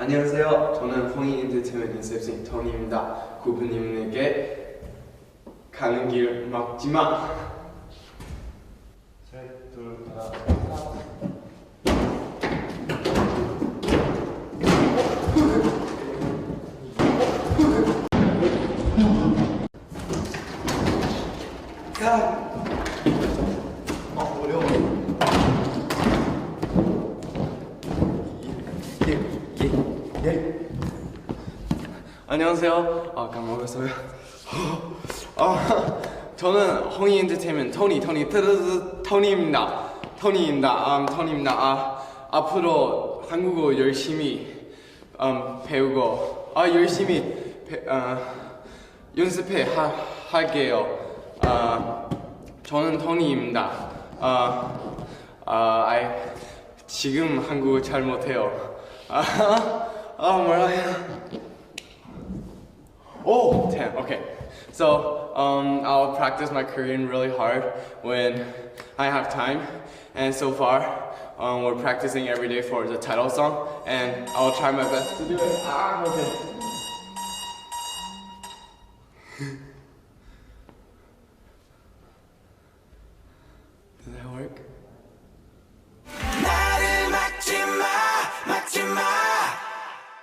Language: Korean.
안녕하세요. 저는 홍인 엔터테인먼트 인셉션 토니입니다. 구부님에게 가는 길 막지 마. 셋, 둘, 하나. 가. 어 어려워. 예, 예, 예. 안녕하세요. 아 까먹었어요. 아 저는 홍이 엔터테인먼트 토니 토니 트르드 토니입니다. 토니입니다. 아 토니입니다. 아 앞으로 한국어 열심히 음, 배우고 아 열심히 배, 아, 연습해 하, 할게요. 아 저는 토니입니다. 아, 아, 아이, 지금 한국어 잘 못해요. Uh-huh. Oh, Mariah. Oh, damn, okay. So, um, I'll practice my Korean really hard when I have time. And so far, um, we're practicing every day for the title song, and I'll try my best to do it. Ah, okay. Did that work?